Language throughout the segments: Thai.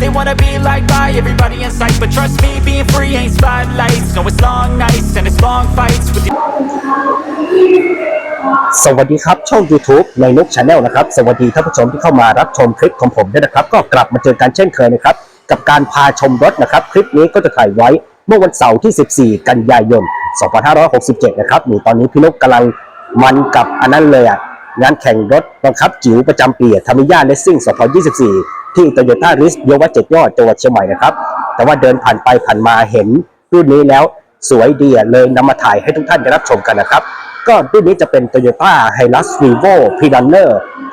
They wanna be like my everybody in sight But trust me, being free ain't spotlights No, it's long nights and it's long fights with the สวัสดีครับ ช่อง YouTube ในนุกชาแนลนะครับ สวัสดีท่านผู้ชมที่เข้ามารับชมคลิปของผมด้วยนะครับ ก็กลับมาเจอกันเช่นเคยนะครับ กับการพาชมรถนะครับ คลิปนี้ก็จะถ่ายไว้เมื่อวันเสาร์ที่ 14 กันยายน 2567 นะครับหนี่ตอนนี้พี่นกกำลังมันกับอันนั้นเลยอะงานแข่งรถบังคับจิ๋วประจำปีธรรมิยาเลสซิ่ง 2024 ที่โตโยต้าริสโยวัดเจ็ดยอดจังหวัดเชียงใหม่นะครับ แต่ว่าเดินผ่านไปผ่านมาเห็นรุ่นนี้แล้วสวยดีเลยนำมาถ่ายให้ทุกท่านได้รับชมกันนะครับ ก็รุ่นนี้จะเป็น Toyota Hilux Revo p r e r u n n e r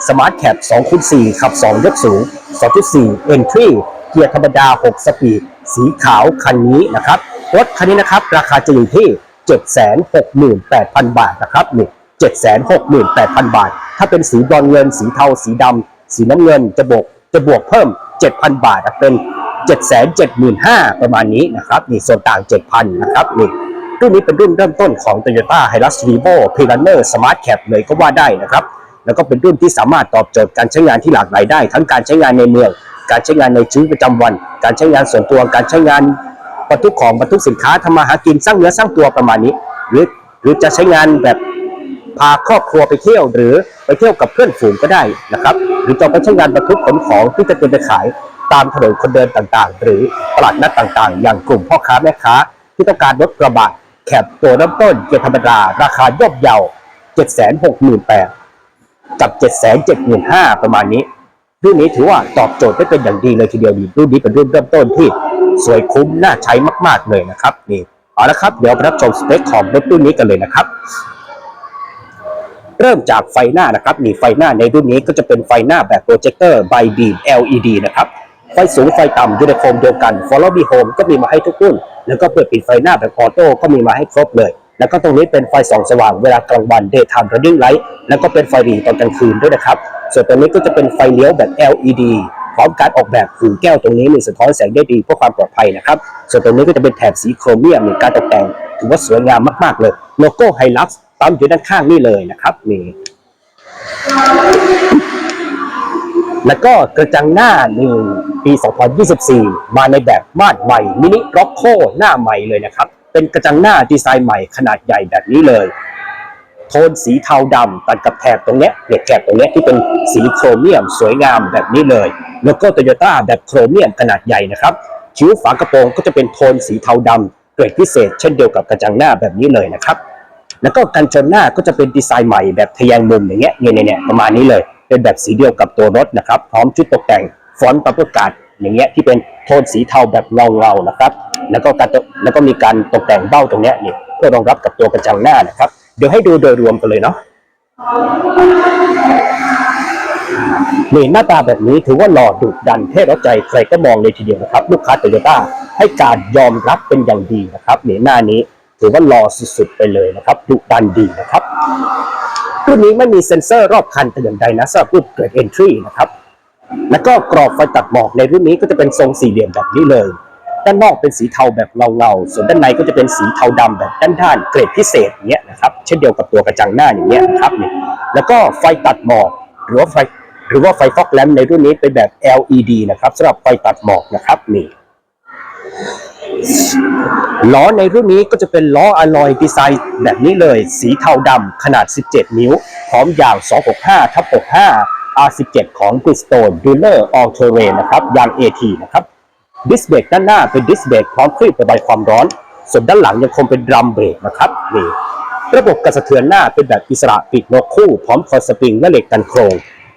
Smart Cap 2คูณ4ขับ 2 ยกสูง 2.4 Entry เกียร์ธรรมดา 6 สปีด สีขาวคันนี้นะครับ รถคันนี้นะครับ ราคาจะอยู่ที่ 768,000 บาทนะครับนี่768,000 บาท ถ้าเป็นสีบรอนซ์เงิน สีเทา สีดำ สีน้ำเงินจะบก จะบวกเพิ่ม 7,000 บาทเป็น 775,000ประมาณนี้นะครับนี่ส่วนต่าง 7,000 นะครับนี่รุ่นนี้เป็นรุ่นเริ่มต้นของ Toyota Hilux Revo p r e r u n n e r Smart Cap เลยก็ว่าได้นะครับ แล้วก็เป็นรุ่นที่สามารถตอบโจทย์การใช้งานที่หลากหลายได้ ทั้งการใช้งานในเมือง การใช้งานในชีวิตประจำวัน การใช้งานส่วนตัวการใช้งานบรรทุกของบรรทุกสินค้าทำมาหากินสร้างเนื้อสร้างตัวประมาณนี้ หรือหรือจะใช้งานแบบ พาครอบครัวไปเที่ยวหรือไปเที่ยวกับเพื่อนฝูงก็ได้นะครับ หรือจะไปใช้งานบรรทุกขนของที่จะเป็นไปขายตามถนนคนเดินต่างๆ หรือตลาดนัดต่างๆ อย่างกลุ่มพ่อค้าแม่ค้า ที่ต้องการรถกระบะแคบตัวเริ่มต้นเกียร์ธรรมดา ราคาย่อมเยา768,000กับ 775,000ประมาณนี้รุ่นนี้ถือว่าตอบโจทย์ได้เป็นอย่างดีเลยทีเดียวดีรุ่นนี้เป็นรุ่นเริ่มต้นที่สวยคุ้มน่าใช้มาก ๆเลยนะครับนี่เอาละครับเดี๋ยวไปรับชมสเปคของรถรุ่นนี้กันเลยนะครับ เริ่มจากไฟหน้านะครับมีไฟหน้าในรุ่นนี้ก็จะเป็นไฟหน้าแบบโปรเจคเตอร์ไบบีม LED นะครับไฟสูงไฟต่ำยู่ในโคมเดียวกัน Follow Me Home ก็มีมาให้ทุกรุ่น แล้วก็เปิดปิดไฟหน้าแบบออโต้ก็มีมาให้ครบเลย แล้วก็ตรงนี้เป็นไฟส่องสว่างเวลากลางวัน Daytime Running Light แล้วก็เป็นไฟหรีตอนกลางคืนด้วยนะครับ ส่วนตรงนี้ก็จะเป็นไฟเลี้ยวแบบ LED พร้อมการออกแบบหูแก้วตรงนี้มีสะท้อนแสงได้ดีเพื่อความปลอดภัยนะครับ ส่วนตรงนี้ก็จะเป็นแถบสีโครเมียมมีการตกแต่งถือว่าสวยงามมากๆเลย โลโก้ไฮลักซ์ ปั๊มอยู่ด้านข้างนี่เลยนะครับนี่แล้วก็กระจังหน้านี่ปี 2024 มาในแบบมาดใหม่มินิร็อกโคหน้าใหม่เลยนะครับ เป็นกระจังหน้าดีไซน์ใหม่ขนาดใหญ่แบบนี้เลย โทนสีเทาดำตัดกับแถบตรงเนี้ยเนี่ยแถบตรงเนี้ยที่เป็นสีโครเมียมสวยงามแบบนี้เลย แล้วก็โตโยต้าแบบโครเมียมขนาดใหญ่นะครับคิ้วฝากระโปรงก็จะเป็นโทนสีเทาดำเกรดพิเศษ เช่นเดียวกับกระจังหน้าแบบนี้เลยนะครับ แล้วก็กันชนหน้าก็จะเป็นดีไซน์ใหม่แบบทะแยงมุมอย่างเงี้ยเนี่ยเนี่ยประมาณนี้เลย เป็นแบบสีเดียวกับตัวรถนะครับ พร้อมชุดตกแต่งฟอนต์ปับเปิลการ์ดอย่างเงี้ยที่เป็นโทนสีเทาแบบเงาเงาๆนะครับ แล้วก็การแล้วก็มีการตกแต่งเบ้าตรงเนี้ยนี่เพื่อรองรับกับตัวกระจังหน้านะครับ เดี๋ยวให้ดูโดยรวมกันเลยเนาะนี่หน้าตาแบบนี้ถือว่าหล่อดุดันเท่ร้าใจใครก็มองเลยทีเดียวนะครับ ลูกค้าโตโยต้าให้การยอมรับเป็นอย่างดีนะครับนี่หน้านี้ ถือว่าหล่อสุดๆไปเลยนะครับดุดันดีนะครับรุ่นนี้ไม่มีเซ็นเซอร์รอบคันแต่อย่างใดนะสำหรับรุ่นเกรด Entry นะครับแล้วก็กรอบไฟตัดหมอกในรุ่นนี้ก็จะเป็นทรงสี่เหลี่ยมแบบนี้เลย ด้านนอกเป็นสีเทาแบบเงาเงาๆส่วนด้านในก็จะเป็นสีเทาดำแบบด้านๆเกรดพิเศษอย่างเงี้ยนะครับ เช่นเดียวกับตัวกระจังหน้าอย่างเงี้ยนะครับนี่แล้วก็ไฟตัดหมอกหรือว่าไฟหรือว่าไฟฟอกแลมป์ในรุ่นนี้เป็นแบบ LED นะครับสำหรับไฟตัดหมอกนะครับนี่ ล้อในรุ่นนี้ก็จะเป็นล้ออะลอยดีไซน์แบบนี้เลย สีเทาดำขนาด 17 นิ้ว พร้อมยาว 265ทับ65 R17 ของ Bridgestone Dueler All Terrain นะครับ ยาง AT นะครับ ดิสเบรกด้านหน้าเป็นดิสเบรกพร้อมคลื่นระบายความร้อน ส่วนด้านหลังยังคงเป็นดรัมเบรกนะครับนี่ระบบกระสะเทือนหน้าเป็นแบบอิสระปีกนกคู่ พร้อมคอสปริงและเหล็กกันโครง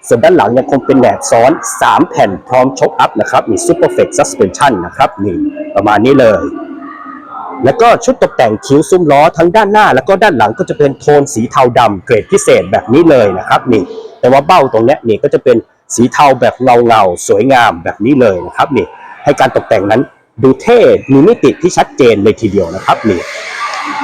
ส่วนด้านหลังยังคงเป็นแหนบซ้อน 3 แผ่นพร้อมชกอัพนะครับมี Super Flex Suspension นะครับนี่ประมาณนี้เลย แล้วก็ชุดตกแต่งคิ้วซุ้มล้อทั้งด้านหน้า แล้วก็ด้านหลังก็จะเป็นโทนสีเทาดำเกรดพิเศษแบบนี้เลยนะครับนี่แต่ว่าเบ้าตรงนี้นี่ก็จะเป็นสีเทาแบบเงาเงาๆสวยงามแบบนี้เลยนะครับนี่ให้การตกแต่งนั้นดูเท่มีมิติที่ชัดเจนเลยทีเดียวนะครับนี่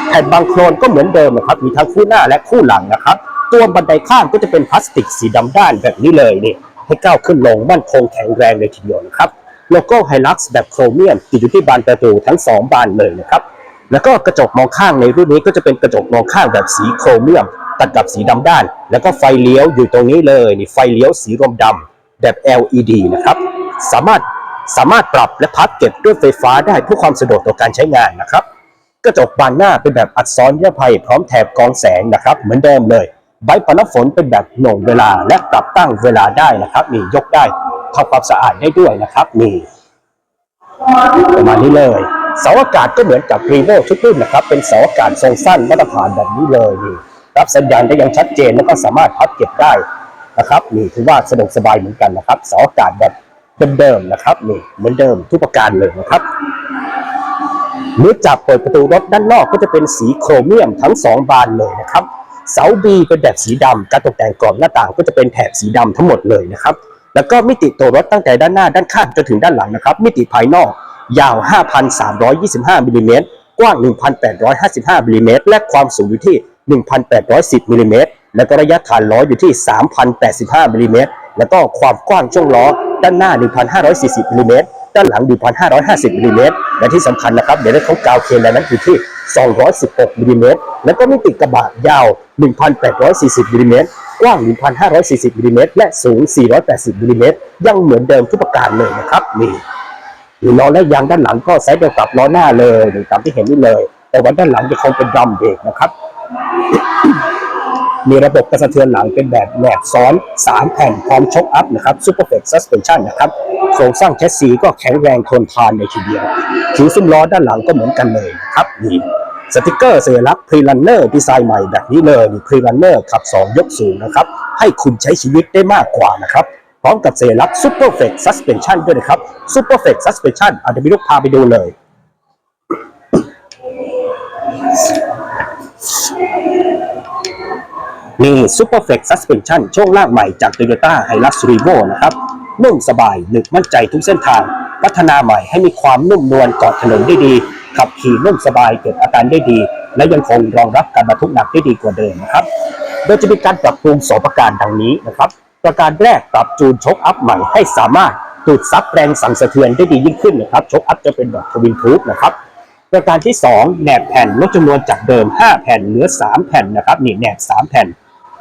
แผ่นบางโครนก็เหมือนเดิมนะครับมีทั้งคู่หน้าและคู่หลังนะครับ ตัวบันไดข้างก็จะเป็นพลาสติกสีดำด้านแบบนี้เลยนี่ให้ก้าวขึ้นลงมั่นคงแข็งแรงเลยทีเดียวนะครับโลโก้ไฮลักซ์แบบโครเมียมติดอยู่ที่บานประตูทั้งสองบานเลยนะครับแล้วก็กระจกมองข้างในรุ่นนี้ก็จะเป็นกระจกมองข้างแบบสีโครเมียม ตัดกับสีดำด้าน แล้วก็ไฟเลี้ยวอยู่ตรงนี้เลยนี่ไฟเลี้ยวสีรวมดำแบบ LED นะครับสามารถสามารถปรับและพับเก็บด้วยไฟฟ้าได้เพื่อความสะดวกต่อการใช้งานนะครับ กระจกบานหน้าเป็นแบบอัดซ้อนนิรภัยพร้อมแถบกองแสงนะครับ เหมือนเดิมเลย ใบปัดน้ำฝนเป็นแบบหน่วงเวลาและปรับตั้งเวลาได้นะครับนี่ยกได้ทำความสะอาดได้ด้วยนะครับนี่ประมาณนี้เลยเสาอากาศก็เหมือนกับรีโวทุกรุ่นนะครับ เป็นเสาอากาศทรงสั้นมาตรฐานแบบนี้เลยนี่รับสัญญาณได้อย่างชัดเจนแล้วก็สามารถพับเก็บได้นะครับนี่ถือว่าสะดวกสบายเหมือนกันนะครับเสาอากาศแบบเดิมๆนะครับนี่เหมือนเดิมทุกประการเลยนะครับเมื่อจับเปิดประตูรถด้านนอกก็จะเป็นสีโครเมียมทั้งสองบานเลยนะครับ เสาบีเป็นแบบสีดำการตกแต่งกรอบหน้าต่างก็จะเป็นแถบสีดำทั้งหมดเลยนะครับ แล้วก็มิติตัวรถตั้งแต่ด้านหน้าด้านข้างจนถึงด้านหลังนะครับ มิติภายนอกยาว 5,325มิลลิเมตรกว้าง 1,855มิลลิเมตรและความสูงอยู่ที่ 1,810มิลลิเมตรแล้วก็ระยะฐานล้ออยู่ที่ 3,085มิลลิเมตรแล้วก็ความกว้างช่วงล้อด้านหน้า 1,540มิลลิเมตรด้านหลัง 1,550มิลลิเมตร และที่สำคัญนะครับเดี๋ยวได้ของกาวเคนและนั้นอยู่ที่ 216มิลลิเมตรแล้วก็มิติกระบะยาว 1,840มิลลิเมตรกว้าง 1,540มิลลิเมตรและสูง 480มิลลิเมตรยังเหมือนเดิมทุกประการเลยนะครับนี่หรือล้อและยางด้านหลังก็ไซส์เดียวกับล้อหน้าเลยตามที่เห็นนี่เลย แต่ว่าด้านหลังจะคงเป็นดรัมเบรกนะครับ มีระบบกระสะเทือนหลังเป็นแบบแหนบซ้อน 3 แผ่นพร้อมช็อคอัพนะครับ Super f l e x Suspension นะครับโครงสร้างแชสซีก็แข็งแรงทนทานเลยทีเดียวผิวซุ้มล้อด้านหลังก็เหมือนกันเลยนะครับนี่สติกเกอร์สัญลักษณ์ Pre-Runner ดีไซน์ใหม่แบบนี้เลยนี่ Pre-Runner ขับ 2 ยกสูงนะครับ ให้คุณใช้ชีวิตได้มากกว่านะครับ พร้อมกับสัญลักษณ์ Super f l e x Suspension ด้วยนะครับ Super f l e x Suspension อาจจะมีลูกพาไปดูเลย นี่ Super Flex Suspension ช่วงล่างใหม่จาก Toyota Hilux Revo นะครับ นุ่มสบายหนึบมั่นใจทุกเส้นทาง พัฒนาใหม่ให้มีความนุ่มนวลเกาะถนนได้ดี ขับขี่นุ่มสบายเก็บอาการได้ดี และยังคงรองรับการบรรทุกหนักได้ดีกว่าเดิมนะครับ โดยจะมีการปรับปรุงสองประการดังนี้นะครับ ประการแรกปรับจูนชกอัพใหม่ให้สามารถดูดซับแรงสั่นสะเทือนได้ดียิ่งขึ้นนะครับชกอัพจะเป็นแบบทวินทูบนะครับประการที่ 2 แหนบแผ่นลดจำนวนจากเดิม 5 แผ่นเหลือ 3 แผ่นนะครับนี่แหนบ 3 แผ่น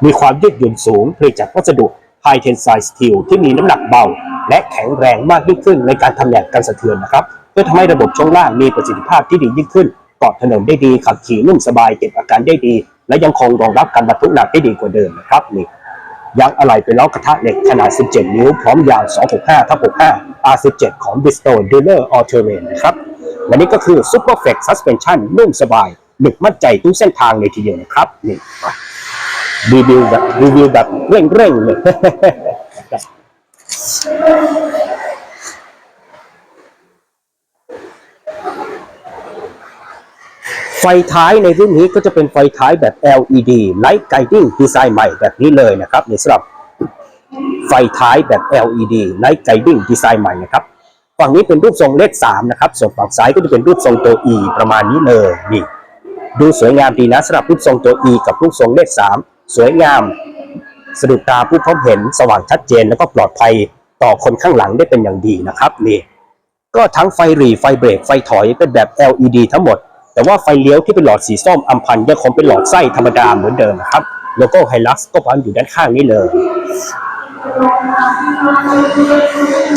มีความยืดหยุ่นสูงผลิตจากวัสดุ High Tensile Steel ที่มีน้ำหนักเบา และแข็งแรงมากยิ่งขึ้นในการทำแหนบกันสะเทือนนะครับเพื่อทำให้ระบบช่วงล่างมีประสิทธิภาพที่ดียิ่งขึ้นเกาะถนนได้ดีขับขี่นุ่มสบายเก็บอาการได้ดี และยังคงรองรับการบรรทุกหนักได้ดีกว่าเดิมนะครับนี่ยางอะไหล่เป็นล้อกระทะเหล็กขนาด 17 นิ้ว พร้อมยาว265ทับ65 R17 ของ Bristol Dealer All Terrain นะครับและนี่ก็คือ Super Flex Suspension นุ่มสบายหนึกมั่นใจทุกเส้นทางเลยทีเดียวนะครับนี่ รีวิวแบบรีวิวแบบเร่งๆเลยไฟท้ายในรุ่นนี้ก็จะเป็นไฟท้ายแบบ LED Light Guiding ดีไซน์ใหม่แบบนี้เลยนะครับในสำหรับไฟท้ายแบบ LED Light Guiding ดีไซน์ใหม่นะครับฝั่งนี้เป็นรูปทรงเลข3นะครับ ส่วนฝั่งซ้ายก็จะเป็นรูปทรงตัว E ประมาณนี้เลยนี่ดูสวยงามดีนะสำหรับรูปทรงตัว E กับรูปทรงเลข3 สวยงามสะดุดตาผู้พบเห็นสว่างชัดเจนแล้วก็ปลอดภัยต่อคนข้างหลังได้เป็นอย่างดีนะครับนี่ก็ทั้งไฟหรี่ไฟเบรกไฟถอยเป็นแบบ LED ทั้งหมด แต่ว่าไฟเลี้ยวที่เป็นหลอดสีส้มอัมพันยังคงเป็นหลอดไส้ธรรมดาเหมือนเดิมนะครับโลโก้ไฮลักซ์ก็วางอยู่ด้านข้างนี้เลย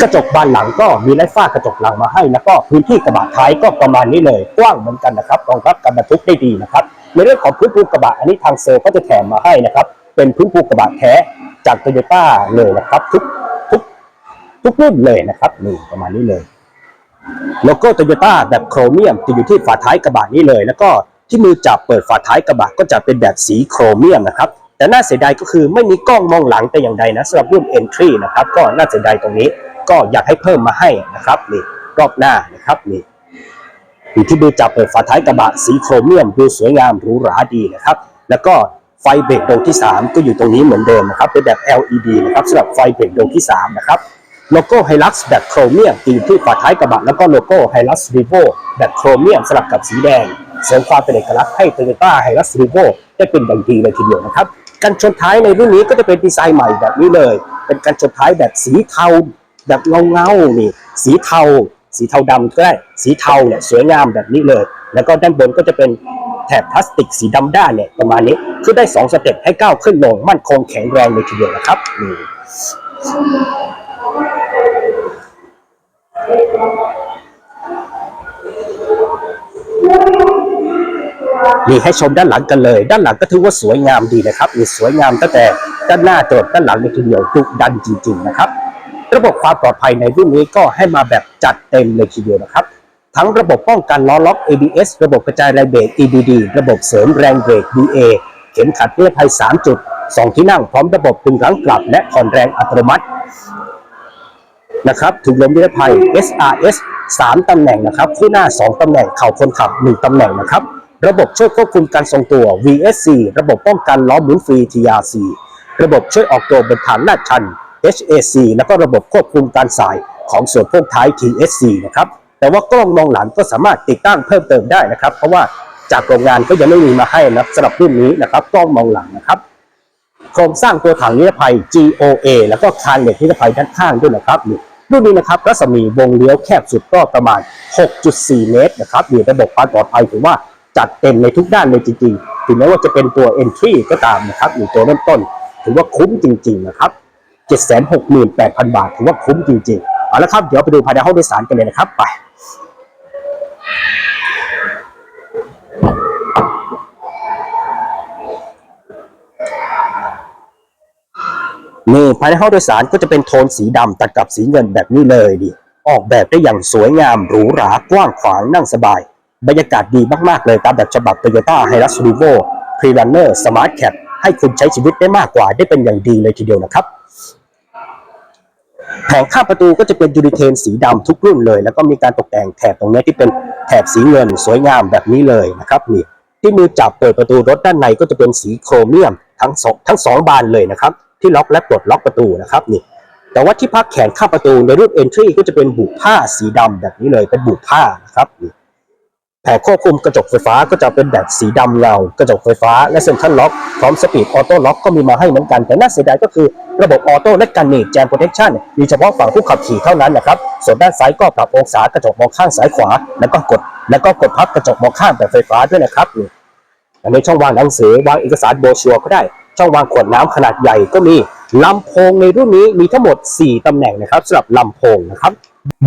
กระจกบานหลังก็มีไร้ฝ้ากระจกหลังมาให้แล้วก็พื้นที่กระบะท้ายก็ประมาณนี้เลย กว้างเหมือนกันนะครับรองรับการบรรทุกได้ดีนะครับ ในเรื่องของพื้นปูกระบะอันนี้ทางเซลล์ก็จะแถมมาให้นะครับ เป็นพื้นปูกระบะแท้จากโตโยต้าเลยนะครับทุกทุกทุกรุ่นเลยนะครับนี่ประมาณนี้เลยโลโก้โตโยต้าแบบโครเมียมจะอยู่ที่ฝาท้ายกระบะนี้เลย แล้วก็ที่มือจับเปิดฝาท้ายกระบะก็จะเป็นแบบสีโครเมียมนะครับแต่น่าเสียดายก็คือไม่มีกล้องมองหลังแต่อย่างใดนะสำหรับรุ่น Entry นะครับก็น่าเสียดายตรงนี้ก็อยากให้เพิ่มมาให้นะครับนี่รอบหน้านะครับนี่ อยู่ที่มือจับเปิดฝาท้ายกระบะสีโครเมียมดูสวยงามหรูหราดีนะครับ แล้วก็ไฟเบรกดวงที่ 3 ก็อยู่ตรงนี้เหมือนเดิมนะครับเป็นแบบ LED นะครับสำหรับไฟเบรกดวงที่ 3 นะครับโลโก้ไฮลักซ์แบบโครเมียมอยู่ที่ฝาท้ายกระบะแล้วก็โลโก้ไฮลักซ์รีโวแบบโครเมียมสลับกับสีแดงเสริมความเป็นเอกลักษณ์ให้ Toyota Hilux Revo ได้เป็นอย่างดีเลยทีเดียวนะครับกันชนท้ายในรุ่นนี้ก็จะเป็นดีไซน์ใหม่แบบนี้เลย เป็นกันชนท้ายแบบสีเทา แบบเงาเงานี่สีเทา สีเทาดำก็ได้สีเทาเนี่ยสวยงามแบบนี้เลย แล้วก็ด้านบนก็จะเป็นแถบพลาสติกสีดำด้านเนี่ยประมาณนี้คือได้สองสเต็ปให้ก้าวขึ้นลงมั่นคงแข็งแรงเลยทีเดียวนะครับนี่มีให้ชมด้านหลังกันเลย ด้านหลังก็ถือว่าสวยงามดีนะครับมีสวยงามตั้งแต่ด้านหน้าจดด้านหลังในทีเดียวดุดันจริง ๆ นะครับ ระบบความปลอดภัยในรุ่นนี้ก็ให้มาแบบจัดเต็มเลยทีเดียวนะครับ ทั้งระบบป้องกันล้อล็อก ABS ระบบกระจายแรงเบรก EBD ระบบเสริมแรงเบรก BA เข็มขัดนิรภัย 3 จุด 2 ที่นั่งพร้อมระบบดึงรั้งกลับและผ่อนแรงอัตโนมัตินะครับถุงลมนิรภัย SRS 3 ตำแหน่งนะครับคู่หน้า 2 ตำแหน่งเข่าคนขับ 1 ตำแหน่งนะครับ ระบบช่วยควบคุมการทรงตัว VSC ระบบป้องกันล้อหมุนฟรี TRC ระบบช่วยออกตัวบนฐานลาดชัน HAC แล้วก็ระบบควบคุมการสายของส่วนพวกท้าย TSC นะครับ แต่ว่ากล้องมองหลังก็สามารถติดตั้งเพิ่มเติมได้นะครับ เพราะว่าจากโรงงานก็ยังไม่มีมาให้นะสำหรับรุ่นนี้นะครับกล้องมองหลังนะครับ โครงสร้างตัวถังนิรภัย GOA แล้วก็คานเหล็กนิรภัยด้านข้างด้วยนะครับรุ่นนี้นะครับรัศมีวงเลี้ยวแคบสุดก็ประมาณ 6.4 เมตรนะครับมีระบบความปลอดภัยถือว่าจัดเต็มในทุกด้านเลยจริงๆ ถึงแม้ว่าจะเป็นตัว Entry ก็ตามนะครับอยู่ตัวเริ่มต้น ถือว่าคุ้มจริง ๆ นะครับ 768,000 บาท ถือว่าคุ้มจริงๆ เอาละครับ เดี๋ยวไปดูภายในห้องโดยสารกันเลยนะครับ ไปนี่ภายในห้องโดยสารก็จะเป็นโทนสีดำตัดกับสีเงินแบบนี้เลยดิ ออกแบบได้อย่างสวยงาม หรูหรากว้างขวางนั่งสบาย บรรยากาศดีมากๆเลยตามแบบฉบับ Toyota Hilux Revo Pre-Runner Smart Cap ให้คุณใช้ชีวิตได้มากกว่าได้เป็นอย่างดีเลยทีเดียวนะครับ แผงข้างประตูก็จะเป็นยูริเทนสีดำทุกรุ่นเลย แล้วก็มีการตกแต่งแถบตรงนี้ที่เป็นแถบสีเงินสวยงามแบบนี้เลยนะครับนี่ที่มือจับเปิดประตูรถด้านในก็จะเป็นสีโครเมียมทั้งสองทั้งสองบานเลยนะครับที่ล็อกและปลดล็อกประตูนะครับนี่แต่ว่าที่พักแขนข้างประตูในรุ่น Entry ก็จะเป็นบุผ้าสีดำแบบนี้เลยเป็นบุผ้านะครับนี่ แผงควบคุมกระจกไฟฟ้าก็จะเป็นแบบสีดำเงากระจกไฟฟ้าและเซ็นทรัลล็อกพร้อมสปีดออโต้ล็อกก็มีมาให้เหมือนกัน แต่น่าเสียดายก็คือระบบออโต้และกันหนีบแจมโปรเทคชั่นมีเฉพาะฝั่งผู้ขับขี่เท่านั้นนะครับ ส่วนด้านซ้ายก็ปรับองศากระจกมองข้างซ้ายขวา แล้วก็กด แล้วก็กดพับกระจกมองข้างแบบไฟฟ้าด้วยนะครับอันนี้ช่องวางหนังสือวางเอกสารโบชัวก็ได้ ช่องวางขวดน้ำขนาดใหญ่ก็มีลำโพงในรุ่นนี้มีทั้งหมด 4ตำแหน่งนะครับสำหรับลำโพงนะครับ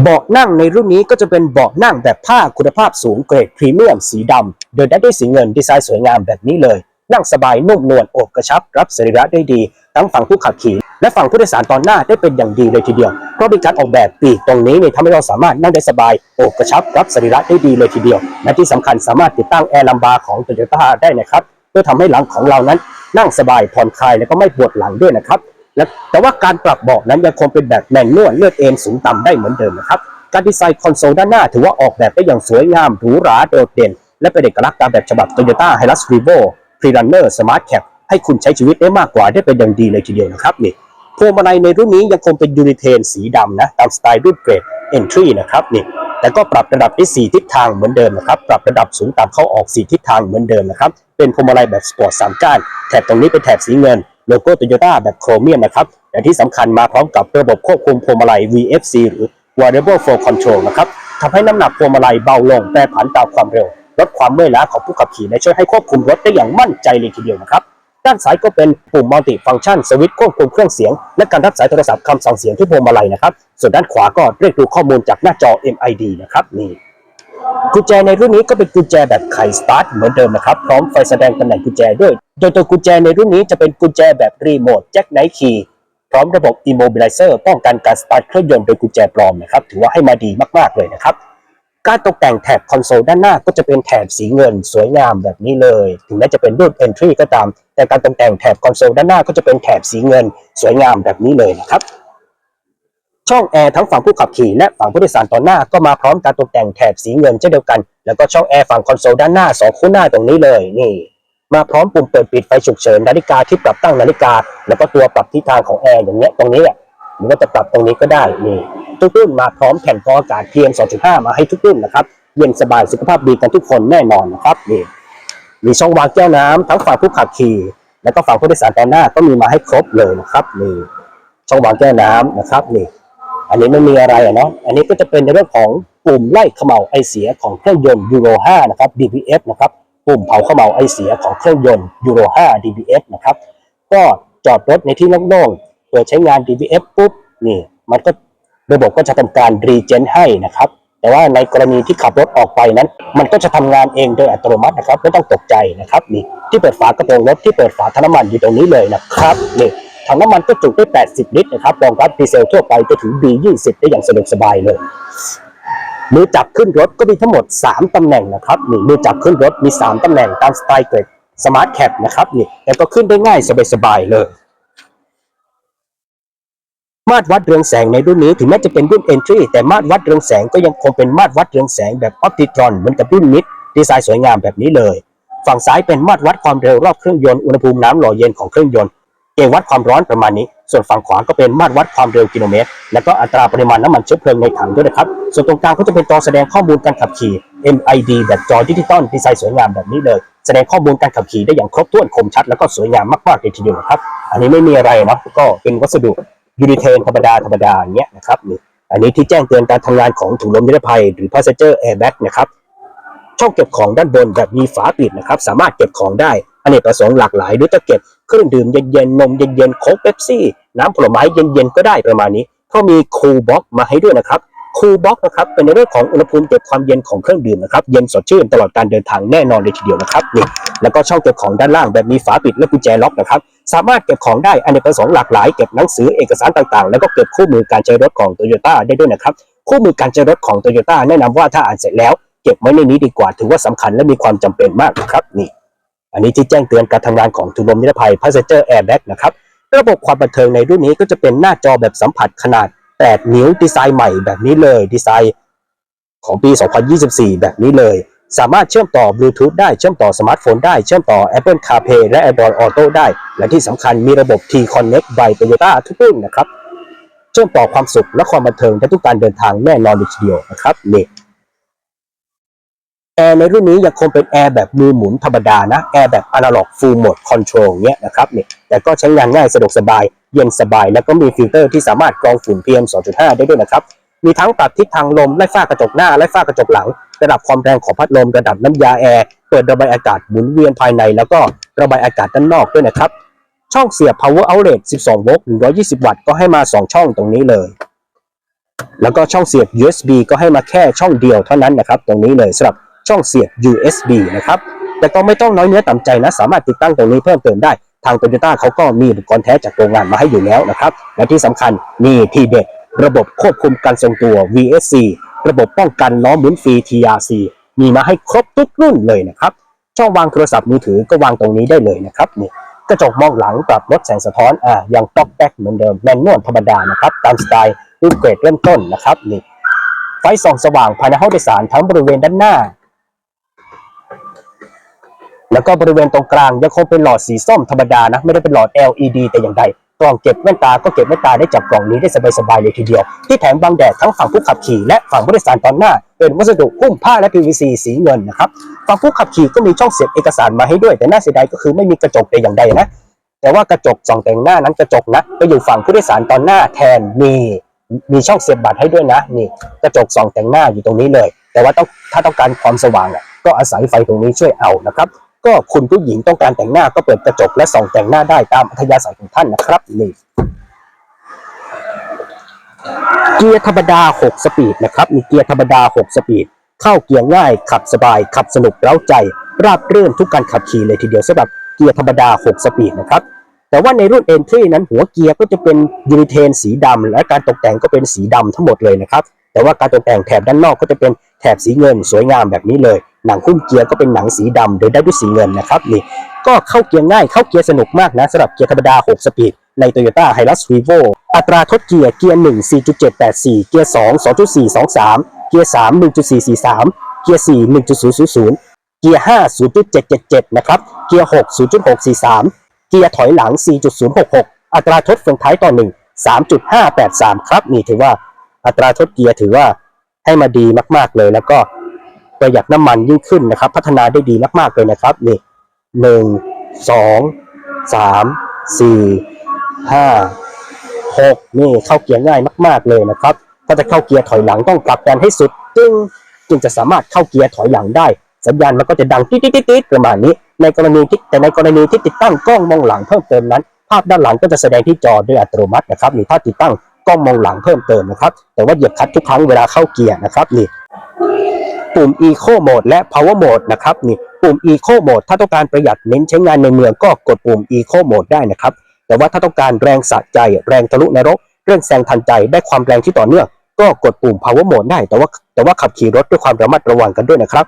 เบาะนั่งในรุ่นนี้ก็จะเป็นเบาะนั่งแบบผ้าคุณภาพสูงเกรดพรีเมียมสีดำโดยได้ด้วยสีเงินดีไซน์สวยงามแบบนี้เลย นั่งสบายนุ่มนวลอบกระชับ รับสรีระได้ดี ทั้งฝั่งผู้ขับขี่ และฝั่งผู้โดยสารตอนหน้าได้เป็นอย่างดีเลยทีเดียวเพราะมีการออกแบบปีกตรงนี้เนี่ยทำให้เราสามารถนั่งได้สบายอบกระชับ รับสรีระได้ดีเลยทีเดียวและที่สำคัญสามารถติดตั้งแอร์ลัมบาร์ของ Toyota ได้นะครับเพื่อทำให้หลังของเรานั้นนั่งสบายผ่อนคลายและก็ไม่ปวดหลังด้วยนะครับ และแต่ว่าการปรับเบาะนั้นยังคงเป็นแบบแมนนวลเลือดเอ็นสูงต่ำได้เหมือนเดิมนะครับ การดีไซน์คอนโซลด้านหน้าถือว่าออกแบบได้อย่างสวยงามหรูหราโดดเด่น และเป็นเอกลักษณ์ตามแบบฉบับ Toyota Hilux Revo Pre-Runner Smart Cap ให้คุณใช้ชีวิตได้มากกว่าได้เป็นอย่างดีเลยทีเดียวนะครับนี่พวงมาลัยในรุ่นนี้ยังคงเป็นยูริเทนสีดำนะตามสไตล์รุ่นเกรด Entry นะครับนี่แต่ก็ปรับระดับได้4ทิศทางเหมือนเดิมนะครับ ปรับระดับสูงต่ำเข้าออก 4 ทิศทางเหมือนเดิมนะครับ เป็นพวงมาลัยแบบสปอร์ต3ก้าน แถบตรงนี้เป็นแถบสีเงิน โลโก้โตโยต้าแบบโครเมียมนะครับแต่ที่สำคัญมาพร้อมกับระบบควบคุมพวงมาลัย VFC หรือ Variable Flow Control นะครับทำให้น้ำหนักพวงมาลัยเบาลงแปรผันตามความเร็ว ลดความเมื่อยล้าของผู้ขับขี่และช่วยให้ควบคุมรถได้อย่างมั่นใจเลยทีเดียวนะครับด้านซ้ายก็เป็นปุ่มมัลติฟังก์ชันสวิตช์ควบคุมเครื่องเสียง และการรับสายโทรศัพท์คำสั่งเสียงที่พวงมาลัยนะครับ ส่วนด้านขวาก็เรียกดูข้อมูลจากหน้าจอ MID นะครับนี่ กุญแจในรุ่นนี้ก็เป็นกุญแจแบบไขสตาร์ทเหมือนเดิมนะครับ พร้อมไฟแสดงตำแหน่งกุญแจด้วย โดยตัวกุญแจในรุ่นนี้จะเป็นกุญแจแบบรีโมทแจ็คไนท์คีย์พร้อมระบบ Immobilizer ป้องกันการสตาร์ทเครื่องยนต์โดยกุญแจปลอมนะครับถือว่าให้มาดีมากๆเลยนะครับ การตกแต่งแถบคอนโซลด้านหน้าก็จะเป็นแถบสีเงินสวยงามแบบนี้เลย ถึงแม้จะเป็นรุ่น Entry ก็ตาม แต่การตกแต่งแถบคอนโซลด้านหน้าก็จะเป็นแถบสีเงินสวยงามแบบนี้เลยนะครับ ช่องแอร์ทั้งฝั่งผู้ขับขี่และฝั่งผู้โดยสารตอนหน้าก็มาพร้อมการตกแต่งแถบสีเงินเช่นเดียวกัน แล้วก็ช่องแอร์ฝั่งคอนโซลด้านหน้าสองคู่หน้าตรงนี้เลยนี่มาพร้อมปุ่มเปิดปิดไฟฉุกเฉินนาฬิกาที่ปรับตั้งนาฬิกา แล้วก็ตัวปรับทิศทางของแอร์อย่างเงี้ยตรงนี้อะมันก็จะปรับตรงนี้ก็ได้นี่ทุกรุ่นมาพร้อมแผ่นกรองอากาศ PM 2.5 มาให้ทุกรุ่นนะครับเย็นสบายสุขภาพดีกันทุกคนแน่นอนนะครับนี่มีช่องวางแก้วน้ำทั้งฝั่งผู้ขับขี่ แล้วก็ฝั่งผู้โดยสารตอนหน้าก็มีมาให้ครบเลยนะครับนี่ช่องวางแก้วน้ำนะครับนี่ อันนี้ไม่มีอะไรอะเนาะอันนี้ก็จะเป็นในเรื่องของปุ่มไล่เขม่าไอเสียของเครื่องยนต์ยูโร5นะครับ DPF นะครับปุ่มเผาเขม่าไอเสียของเครื่องยนต์ยูโร5 DPF นะครับก็จอดรถในที่โล่งๆเปิดใช้งาน DPF ปุ๊บนี่มันก็ระบบก็จะทำการรีเจนให้นะครับแต่ว่าในกรณีที่ขับรถออกไปนั้น มันก็จะทำงานเองโดยอัตโนมัตินะครับไม่ต้องตกใจนะครับนี่ที่เปิดฝากระโปรงรถที่เปิดฝาถังน้ำมันอยู่ตรงนี้เลยนะครับนี่ ถังน้ำมันก็จุได้ 80 ลิตรนะครับรองรับดีเซลทั่วไปจนถึง B20 ได้อย่างสะดวกสบายเลยมือจับขึ้นรถก็มีทั้งหมด 3ตำแหน่งนะครับนี่มือจับขึ้นรถมี 3ตำแหน่งตามสไตล์เกรดสมาร์ทแคปนะครับนี่แล้วก็ขึ้นได้ง่ายสบายๆเลย มาตรวัดเรืองแสงในรุ่นนี้ถึงแม้จะเป็นรุ่น Entry แต่มาตรวัดเรืองแสงก็ยังคงเป็นมาตรวัดเรืองแสงแบบ Optitron เหมือนกับรุ่นมิดดีไซน์สวยงามแบบนี้เลย ฝั่งซ้ายเป็นมาตรวัดความเร็วรอบเครื่องยนต์อุณหภูมิน้ำหล่อเย็นของเครื่องยนต์ เกณฑ์วัดความร้อนประมาณนี้ ส่วนฝั่งขวาก็เป็นมาตรวัดความเร็วกิโลเมตร แล้วก็อัตราปริมาณน้ำมันเชื้อเพลิงในถังด้วยนะครับ ส่วนตรงกลางก็จะเป็นจอแสดงข้อมูลการขับขี่ MID แบบจอดิจิตอลดีไซน์สวยงามแบบนี้เลย แสดงข้อมูลการขับขี่ได้อย่างครบถ้วนคมชัด แล้วก็สวยงามมากๆเลยทีเดียวครับ อันนี้ไม่มีอะไรนะก็เป็นวัสดุยูนิเทนธรรมดาธรรมดาอย่างเงี้ยนะครับนี่อันนี้ที่แจ้งเตือนการทำงานของถุงลมนิรภัย หรือ passenger airbag นะครับช่องเก็บของด้านบนแบบมีฝาปิดนะครับสามารถเก็บของได้อเนกประสงค์หลากหลายหรือจะเก็บ เครื่องดื่มเย็นๆ นมเย็นๆ โค้กเป๊ปซี่ น้ำผลไม้เย็นๆ ก็ได้ประมาณนี้ เพราะมีคูลบ็อกมาให้ด้วยนะครับ คูลบ็อกนะครับ เป็นในเรื่องของอุณหภูมิเก็บความเย็นของเครื่องดื่มนะครับ เย็นสดชื่นตลอดการเดินทางแน่นอนเลยทีเดียวนะครับ นี่ แล้วก็ช่องเก็บของด้านล่างแบบมีฝาปิดและกุญแจล็อกนะครับ สามารถเก็บของได้อเนกประสงค์หลากหลาย เก็บหนังสือเอกสารต่างๆ แล้วก็เก็บคู่มือการใช้รถของโตโยต้าได้ด้วยนะครับ คู่มือการใช้รถของโตโยต้าแนะนำว่าถ้าอ่านเสร็จแล้ว เก็บไว้ในนี้ดีกว่า ถือว่าสำคัญและมีความจำเป็นมากนะครับนี่ อันนี้ที่แจ้งเตือนการทำงานของถุงลมนิรภัย Passenger Airbag นะครับระบบความบันเทิงในรุ่นนี้ก็จะเป็นหน้าจอแบบสัมผัสขนาด 8 นิ้วดีไซน์ใหม่แบบนี้เลยดีไซน์ของปี 2024 แบบนี้เลย สามารถเชื่อมต่อบลูทูธได้ เชื่อมต่อสมาร์ทโฟนได้ เชื่อมต่อ Apple CarPlay และ Android Auto ได้ และที่สำคัญมีระบบ T-Connect by Toyota ทุกรุ่นนะครับ เชื่อมต่อความสุขและความบันเทิงได้ทุกการเดินทางแน่นอนเลยทีเดียวนะครับนี่ แอร์ในรุ่นนี้ยังคงเป็นแอร์แบบมือหมุนธรรมดานะ แอร์แบบอนาล็อกฟูลโหมดคอนโทรลเนี้ยนะครับเนี่ยแต่ก็ใช้งานง่ายสะดวกสบาย เย็นสบาย แล้วก็มีฟิลเตอร์ที่สามารถกรองฝุ่น PM 2.5 ได้ด้วยนะครับ มีทั้งปรับทิศทางลมไล่ฝ้ากระจกหน้าไล่ฝ้ากระจกหลัง ระดับความแรงของพัดลม ระดับน้ำยาแอร์เปิดระบายอากาศหมุนเวียนภายใน แล้วก็ระบายอากาศด้านนอกด้วยนะครับช่องเสียบ power outlet 12 โวลต์ 120 วัตต์ก็ให้มา 2 ช่องตรงนี้เลยแล้วก็ช่องเสียบ USB ก็ให้มาแค่ช่องเดียวเท่านั้นนะครับตรงนี้เลยสำหรับ ช่องเสียบ USB นะครับแต่ก็ไม่ต้องน้อยเนื้อต่ำใจนะ สามารถติดตั้งตรงนี้เพิ่มเติมได้ทาง Toyota เขาก็มีอุปกรณ์แท้จากโรงงานมาให้อยู่แล้วนะครับ และที่สำคัญมีทีเด็ด ระบบควบคุมการทรงตัว VSC ระบบป้องกันล้อหมุนฟรี TRC มีมาให้ครบทุกรุ่นเลยนะครับ ช่องวางโทรศัพท์มือถือก็วางตรงนี้ได้เลยนะครับนี่กระจกมองหลังปรับลดแสงสะท้อนอ่ายังต๊อกแป๊กเหมือนเดิมแมนนวลธรรมดานะครับตามสไตล์รุ่นเกรดเริ่มต้นนะครับนี่ไฟส่องสว่างภายในห้องโดยสารทั้งบริเวณด้านหน้า แล้วก็บริเวณตรงกลางยังคงเป็นหลอดสีส้มธรรมดานะ ไม่ได้เป็นหลอด LED แต่อย่างใดกล่องเก็บแว่นตาก็เก็บแว่นตาได้จากกล่องนี้ได้สบายๆเลยทีเดียว ที่แถมบังแดดทั้งฝั่งผู้ขับขี่และฝั่งผู้โดยสารตอนหน้า เป็นวัสดุหุ้มผ้าและ PVC สีเงินนะครับฝั่งผู้ขับขี่ก็มีช่องเสียบเอกสารมาให้ด้วย แต่น่าเสียดายก็คือไม่มีกระจกแต่อย่างใดนะแต่ว่ากระจกส่องแต่งหน้านั้นกระจกนะก็อยู่ฝั่งผู้โดยสารตอนหน้าแทนมีมีช่องเสียบบัตรให้ด้วยนะนี่กระจกส่องแต่งหน้าอยู่ตรงนี้เลย แต่ว่าต้องถ้าต้องการความสว่างก็อาศัยไฟตรงนี้ช่วยเอานะครับ ก็คุณผู้หญิงต้องการแต่งหน้าก็เปิดกระจกและส่องแต่งหน้าได้ตามอัธยาศัยของท่านนะครับนี่เกียร์ธรรมดา 6 สปีดนะครับ มีเกียร์ธรรมดา 6 สปีด เข้าเกียร์ง่าย ขับสบาย ขับสนุกเร้าใจ ราบรื่นทุกการขับขี่เลยทีเดียวสำหรับเกียร์ธรรมดา 6 สปีดนะครับ แต่ว่าในรุ่น Entry นั้นหัวเกียร์ก็จะเป็นยูนิเทนสีดำและการตกแต่งก็เป็นสีดำทั้งหมดเลยนะครับ แต่ว่าการตกแต่งแถบด้านนอกก็จะเป็นแถบสีเงินสวยงามแบบนี้เลย หนังหุ้มเกียร์ก็เป็นหนังสีดำโดยได้ด้วยสีเงินนะครับนี่ก็เข้าเกียร์ง่ายเข้าเกียร์สนุกมากนะสำหรับเกียร์ธรรมดา 6 สปีดใน Toyota Hilux Revo อัตราทดเกียร์เกียร์ 1 4.784 เกียร์ 2 2.423 เกียร์ 3 1.443 เกียร์ 4 1.000 เกียร์ 5 0.777 นะครับ เกียร์ 6 0.643 เกียร์ถอยหลัง 4.066 อัตราทดเฟืองท้ายต่อ 1 3.583 ครับ นี่ถือว่าอัตราทดเกียร์ถือว่าให้มาดีมาก ๆ เลยแล้วก็ ประหยัดน้ำมันยิ่งขึ้นนะครับ พัฒนาได้ดีมากๆเลยนะครับนี่หนึ่งสองสามสี่ห้าหกนี่เข้าเกียร์ง่ายมาก ๆเลยนะครับถ้าจะเข้าเกียร์ถอยหลังต้องกลับกันให้สุดจึงจึงจะสามารถเข้าเกียร์ถอยหลังได้ สัญญาณมันก็จะดังติ๊ดๆๆๆประมาณนี้ ในกรณีที่แต่ในกรณีที่ติดตั้งกล้องมองหลังเพิ่มเติมนั้น ภาพด้านหลังก็จะแสดงที่จอโดยอัตโนมัตินะครับหรือถ้าติดตั้งกล้องมองหลังเพิ่มเติมนะครับ แต่ว่าเหยียบคลัตช์ทุกครั้งเวลาเข้าเกียร์นะครับนี่ ปุ่ม Eco Mode และ Power Mode นะครับนี่ปุ่ม Eco Mode ถ้าต้องการประหยัดเน้นใช้งานในเมืองก็กดปุ่ม Eco Mode ได้นะครับ แต่ว่าถ้าต้องการแรงสะใจ แรงทะลุนรกเร่งแซงทันใจได้ความแรงที่ต่อเนื่องก็กดปุ่ม Power Mode ได้ แต่ว่าแต่ว่าขับขี่รถด้วยความระมัดระวังกันด้วยนะครับ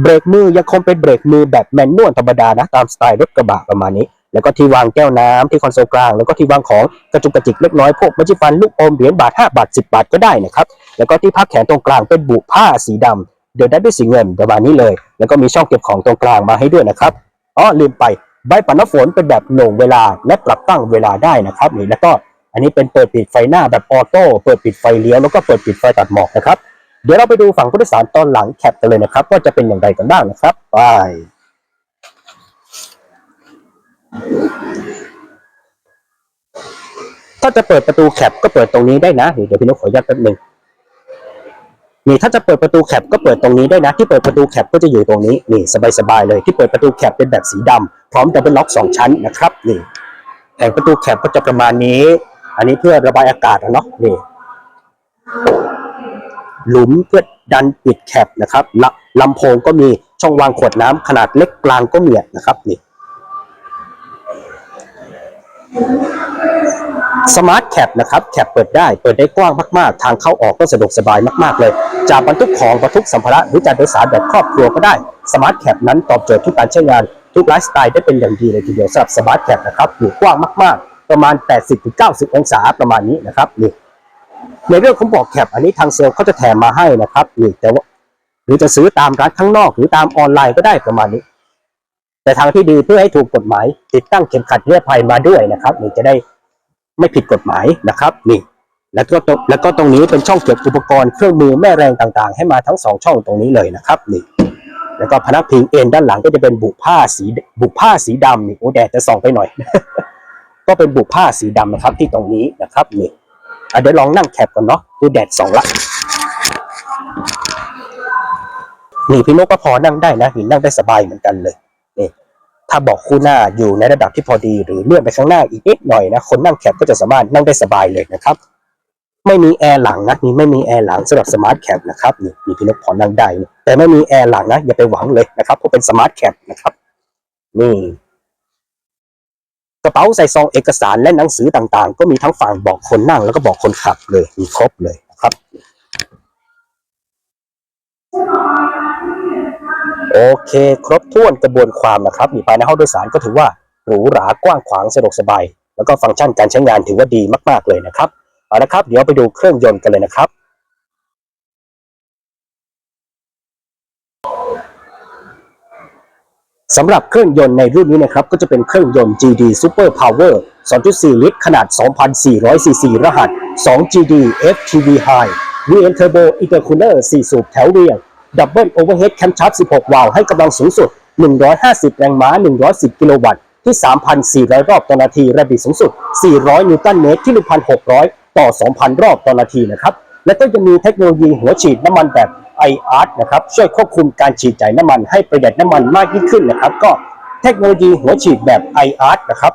เบรกมือยังคงเป็นเบรกมือแบบแมนนวลธรรมดานะตามสไตล์รถกระบะประมาณนี้ แล้วก็ที่วางแก้วน้ำที่คอนโซลกลาง แล้วก็ที่วางของกระจุกกระจิกเล็กน้อยพวกมัจิฟันลูกอมเหรียญบาท 5 บาท 10 บาทก็ได้นะครับ แล้วก็ที่พักแขนตรงกลางเป็นบุผ้าสีดำ เดินได้ด้วยสีเงินประมาณนี้เลย แล้วก็มีช่องเก็บของตรงกลางมาให้ด้วยนะครับอ๋อลืมไปใบปัดน้ำฝนเป็นแบบโหน่งเวลาและปรับตั้งเวลาได้นะครับนี่แล้วก็อันนี้เป็นเปิดปิดไฟหน้าแบบออโต้เปิดปิดไฟเลี้ยวแล้วก็เปิดปิดไฟตัดหมอกนะครับเดี๋ยวเราไปดูฝั่งผู้โดยสารตอนหลังแคปกันเลยนะครับว่าจะเป็นอย่างไรกันบ้างนะครับไปถ้าจะเปิดประตูแคปก็เปิดตรงนี้ได้นะเดี๋ยวพี่นกขออนุญาตแป๊บหนึง นี่ถ้าจะเปิดประตูแคปก็เปิดตรงนี้ได้นะ ที่เปิดประตูแคปก็จะอยู่ตรงนี้นี่สบายๆเลยที่เปิดประตูแคปเป็นแบบสีดำพร้อมดับเบิลล็อกสองชั้นนะครับนี่แผงประตูแคปก็จะประมาณนี้ อันนี้เพื่อระบายอากาศอะเนาะนี่หลุมเพื่อดันปิดแคปนะครับลลำโพงก็มีช่องวางขวดน้ำขนาดเล็กกลางก็มีนะครับนี่ สมาร์ทแคปนะครับแคปเปิดได้เปิดได้กว้างมากๆ ทางเข้าออกก็สะดวกสบายมากๆเลยจะบรรทุกของบรรทุกสัมภาระหรือจะโดยสารแบบครอบครัวก็ได้สมาร์ทแคปนั้นตอบโจทย์ทุกการใช้งาน ทุกไลฟ์สไตล์ได้เป็นอย่างดีเลยทีเดียวสำหรับสมาร์ทแคปนะครับอยู่กว้างมากๆ ประมาณ 80-90 องศาประมาณนี้นะครับนี่ในเรื่องของบอกแคปอันนี้ทางเซลล์เขาจะแถมมาให้นะครับนี่แต่ว่าหรือจะซื้อตามร้านข้างนอก หรือตามออนไลน์ก็ได้ประมาณนี้ แต่ทางที่ดีเพื่อให้ถูกกฎหมาย ติดตั้งเข็มขัดนิรภัยมาด้วยนะครับนี่จะได้ไม่ผิดกฎหมายนะครับนี่แล้วก็ตรงแล้วก็ตรงนี้เป็นช่องเก็บอุปกรณ์เครื่องมือแม่แรงต่างๆ ให้มาทั้งสองช่องตรงนี้เลยนะครับนี่แล้วก็พนักพิงเอ็นด้านหลังก็จะเป็นบุผ้าสีบุผ้าสีดำนี่โอ้แดดจะส่องไปหน่อย ก็เป็นบุผ้าสีดำนะครับที่ตรงนี้นะครับนี่เดี๋ยวลองนั่งแคปก่อนเนาะดูแดดส่องละนี่พี่นกก็พอนั่งได้นะนี่นั่งได้สบายเหมือนกันเลย ถ้าบอกคู่หน้าอยู่ในระดับที่พอดีหรือเลื่อนไปข้างหน้าอีกนิดหน่อยนะคนนั่งแคปก็จะสามารถนั่งได้สบายเลยนะครับ ไม่มีแอร์หลังนะนี่ไม่มีแอร์หลังสำหรับสมาร์ทแคปนะครับนี่นี่พี่นกพอนั่งได้แต่ไม่มีแอร์หลังนะอย่าไปหวังเลยนะครับเพราะเป็นสมาร์ทแคปนะครับนี่กระเป๋าใส่ซองเอกสารและหนังสือต่างๆ ก็มีทั้งฝั่งบอกคนนั่งแล้วก็บอกคนขับเลยมีครบเลยนะครับ โอเค ครบถ้วนกระบวนความนะครับมีภายในห้องโดยสารก็ถือว่าหรูหรากว้างขวางสะดวกสบาย แล้วก็ฟังก์ชันการใช้งานถือว่าดีมาก ๆ เลยนะครับเอาละครับ เดี๋ยวไปดูเครื่องยนต์กันเลยนะครับ สำหรับเครื่องยนต์ในรุ่นนี้นะครับ ก็จะเป็นเครื่องยนต์ GD Super Power 2.4 ลิตร ขนาด 2,400ซีซีรหัส 2GD FTV High VN Turbo Intercooler 4 สูบแถวเรียง Double Overhead Camshaft 16 วาล์วให้กำลังสูงสุด 150 แรงม้า 110 กิโลวัตต์ที่ 3,400 รอบต่อนาทีรงบิดสูงสุด 400 นิวตันเมตรที่ 1,600 ต่อ 2,000 รอบต่อนาทีนะครับ และก็จะมีเทคโนโลยีหัวฉีดน้ำมันแบบ iArt นะครับช่วยควบคุมการฉีดจ่ายน้ำมันให้ประหยัดน้ำมันมากยิ่งขึ้นนะครับ ก็เทคโนโลยีหัวฉีดแบบ iArt นะครับ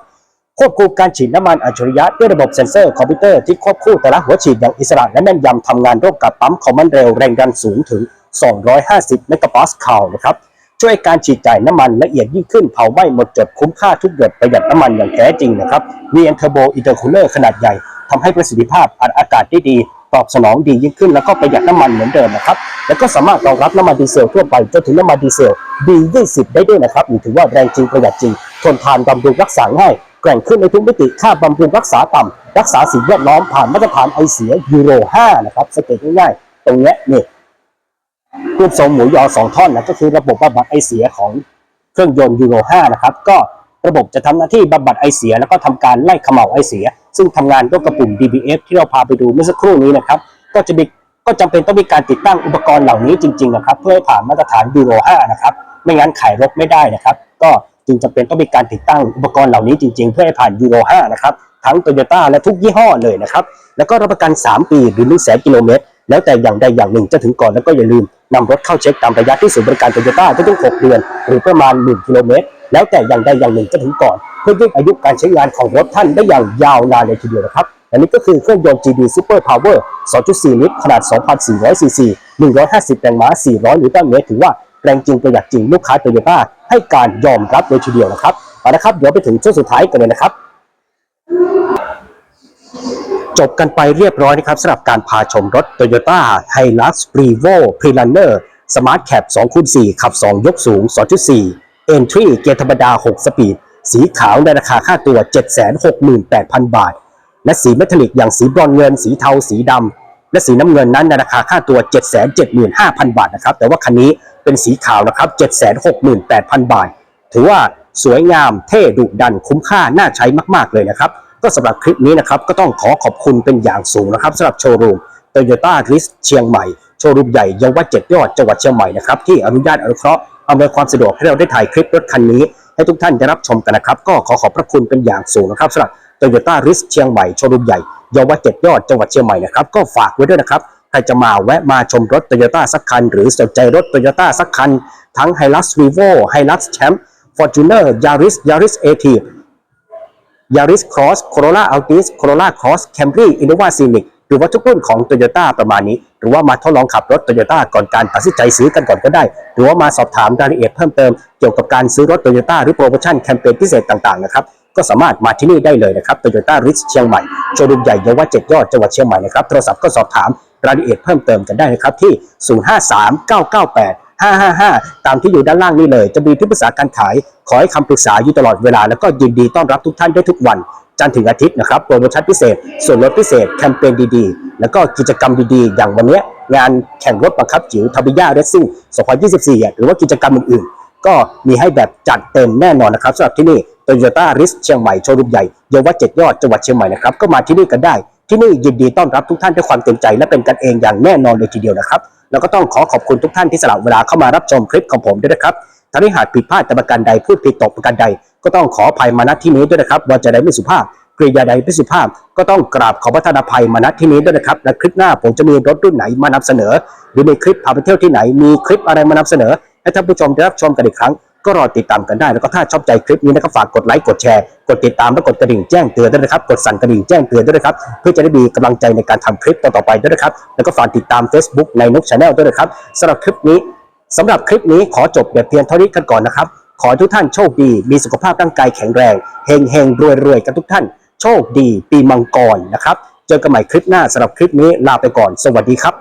ควบคุมการฉีดน้ำมันอัจฉริยะด้วยระบบเซ็นเซอร์คอมพิวเตอร์ที่ควบคู่แต่ละหัวฉีดอย่างอิสระและแม่นยำทำงานร่วมกับปั๊มคอมมานเร็วแรงดันสูงถึง 250 เมกะปาสคาลนะครับช่วยการฉีดจ่ายน้ำมันละเอียดยิ่งขึ้นเผาไหม้หมดจดคุ้มค่าทุกหยดประหยัดน้ำมันอย่างแท้จริงนะครับ VN Turbo Intercooler ขนาดใหญ่ทำให้ประสิทธิภาพอัดอากาศได้ดีตอบสนองดียิ่งขึ้นแล้วก็ประหยัดน้ำมันเหมือนเดิมนะครับ แล้วก็สามารถรองรับน้ำมันดีเซลทั่วไปจนถึงน้ำมันดีเซล B20 ได้ด้วยนะครับถือว่าแรงจริงประหยัดจริง ทนทานบำรุงรักษาง่ายแกร่งขึ้นในทุกมิติค่าบำรุงรักษาต่ำรักษาสิ่งแวดล้อมผ่านมาตรฐานไอเสียยูโร 5 นะครับสเกตง่ายๆ ตรงนี้นี่ รูปทรงหมูยอสองท่อนนะก็คือระบบบำบัดไอเสียของเครื่องยนต์ยูโร5นะครับก็ระบบจะทำหน้าที่บำบัดไอเสีย แล้วก็ทำการไล่เขม่าไอเสีย ซึ่งทำงานร่วมกับปุ่ม DBF ที่เราพาไปดูเมื่อสักครู่นี้นะครับ ก็จะมีก็จำเป็นต้องมีการติดตั้งอุปกรณ์เหล่านี้จริงๆนะครับ เพื่อให้ผ่านมาตรฐานยูโร5นะครับไม่งั้นขายรถไม่ได้นะครับ ก็จึงจำเป็นต้องมีการติดตั้งอุปกรณ์เหล่านี้จริงๆ เพื่อให้ผ่านยูโร5นะครับทั้งโตโยต้าและทุกยี่ห้อเลยนะครับ แล้วก็รับประกัน 3 ปีหรือ1 0 0 0 0กิโลเมตร แล้วแต่อย่างใดอย่างหนึ่งจะถึงก่อนแล้วก็อย่าลืมนำรถเข้าเช็คตามระยะที่ศูนย์บริการโตโยต้าทุกๆ6เดือน หรือประมาณ 1 กิโลเมตร แล้วแต่อย่างใดอย่างหนึ่งจะถึงก่อน เพื่อยืดอายุการใช้งานของรถท่านได้อย่างยาวนานเลยทีเดียวนะครับอันนี้ก็คือเครื่องยนต์ GD Super Power 2.4 ลิตร ขนาด 2,400 ซีซี 150 แรงม้า 400 นิวตันเมตร ถือว่าแรงจริงประหยัดจริงลูกค้าโตโยต้าให้การยอมรับเลยทีเดียวนะครับเอาละครับ เดี๋ยวไปถึงช่วงสุดท้ายกันเลยนะครับ จบกันไปเรียบร้อยนะครับสำหรับการพาชมรถ Toyota Hilux Revo Prelaner Smart Cap 2คูณ4ขับ 2 ยกสูง 2.4 Entry เกียร์ธรรมดา 6 สปีด สีขาวในราคาค่าตัว 768,000 บาท และสีเมทัลลิกอย่างสีบรอนเงิน สีเทา สีดำ และสีน้ำเงินนั้นในราคาค่าตัว 775,000 บาทนะครับ แต่ว่าคันนี้เป็นสีขาวนะครับ 768,000 บาท ถือว่าสวยงาม เท่ดุดัน คุ้มค่า น่าใช้มาก ๆ เลยนะครับ ก็สำหรับคลิปนี้นะครับก็ต้องขอขอบคุณเป็นอย่างสูงนะครับสำหรับโชว์รูม Toyota r i s เชียงใหม่ โชว์รูมใหญ่ยังวัดเจ็ดยอดจังหวัดเชียงใหม่นะครับที่อนุญาตอนุเคราะห์อำนวยความสะดวกให้เราได้ถ่ายคลิปรถคันนี้ ให้ทุกท่านได้รับชมกันนะครับ ก็ขอขอบพระคุณเป็นอย่างสูงนะครับสำหรับ Toyota r i s เชียงใหม่โชว์รูมใหญ่ยังวัดเจ็ดยอดจังหวัดเชียงใหม่นะครับก็ฝากไว้ด้วยนะครับใครจะมาแวะมาชมรถ Toyota สักคัน หรือสนใจรถ Toyota สักคัน ทั้งไฮลักษ์สวิฟว์โอไฮลักษ์แชมป์ฟอร์จูเนอร์ยาริ Hilux Revo Hilux Champ Fortuner Yaris Yaris a t Yaris Cross Corolla Altis Corolla Cross Camry Innova Scenic หรือว่าทุกรุ่นของ Toyota ประมาณนี้ หรือว่ามาทดลองขับรถ Toyota ก่อนการตัดสินใจซื้อกันก่อนก็ได้ หรือว่ามาสอบถามรายละเอียดเพิ่มเติมเกี่ยวกับการซื้อรถ Toyota หรือโปรโมชั่นแคมเปญพิเศษต่างๆนะครับก็สามารถมาที่นี่ได้เลยนะครับ Toyota r i c h เชียงใหม่โชว์รูมใหญ่เยาวราชเจ็ดยอดจังหวัดเชียงใหม่นะครับโทรศัพท์ก็สอบถามรายละเอียดเพิ่มเติมกันได้นะครับที่ 053 998 555 ตามที่อยู่ด้านล่างนี่เลย จะมีที่ปรึกษาการขาย ขอให้คำปรึกษาอยู่ตลอดเวลา แล้วก็ยินดีต้อนรับทุกท่านได้ทุกวัน จันทร์ถึงอาทิตย์นะครับ โปรโมชั่นพิเศษ ส่วนลดพิเศษ แคมเปญดีๆ แล้วก็กิจกรรมดีๆ อย่างวันนี้งานแข่งรถบังคับจิ๋วทาบิยาเรซซิ่ง2024อ่หรือว่ากิจกรรมอื่นๆ ก็มีให้แบบจัดเต็มแน่นอนนะครับสำหรับที่นี่ Toyota r i s เชียงใหม่โชว์รูมใหญ่เยาวราชเจ็ดยอดจังหวัดเชียงใหม่นะครับก็มาที่นี่กันได้ที่นี่ยินดีต้อนรับทุกท่านด้วยความเต็มใจและเป็นกันเองอย่างแน่นอนเลยทีเดียวนะครับ แล้วก็ต้องขอขอบคุณทุกท่านที่สละเวลาเข้ามารับชมคลิปของผมด้วยนะครับถ้าได้หากผิดพลาดแต่ประการใดพูดผิดตกประการใด ก็ต้องขออภัยมาณที่นี้ด้วยนะครับว่าจะได้ไม่สุภาพกริยาใดไม่สุภาพ ก็ต้องกราบขอประทานอภัยมาณที่นี้ด้วยนะครับและคลิปหน้าผมจะมีรถรุ่นไหนมานำเสนอ หรือมีคลิปพาไปเที่ยวที่ไหนมีคลิปอะไรมานำเสนอให้ท่านผู้ชมได้รับชมกันอีกครั้ง ก็รอติดตามกันได้ แล้วก็ถ้าชอบใจคลิปนี้นะครับฝากกดไลค์กดแชร์กดติดตามและกดกระดิ่งแจ้งเตือนด้วยนะครับ กดสั่นกระดิ่งแจ้งเตือนด้วยนะครับ เพื่อจะได้มีกำลังใจในการทำคลิปต่อๆไปด้วยนะครับ แล้วก็ฝากติดตาม Facebook ในนุกชาแนลด้วยนะครับสำหรับคลิปนี้สำหรับคลิปนี้ขอจบแบบเพียงเท่านี้กันก่อนนะครับ ขอทุกท่านโชคดี มีสุขภาพร่างกายแข็งแรงเฮงเฮงรวยรวยกันทุกท่าน โชคดี ปีมังกรนะครับ เจอกันใหม่คลิปหน้าสำหรับคลิปนี้ลาไปก่อน สวัสดีครับ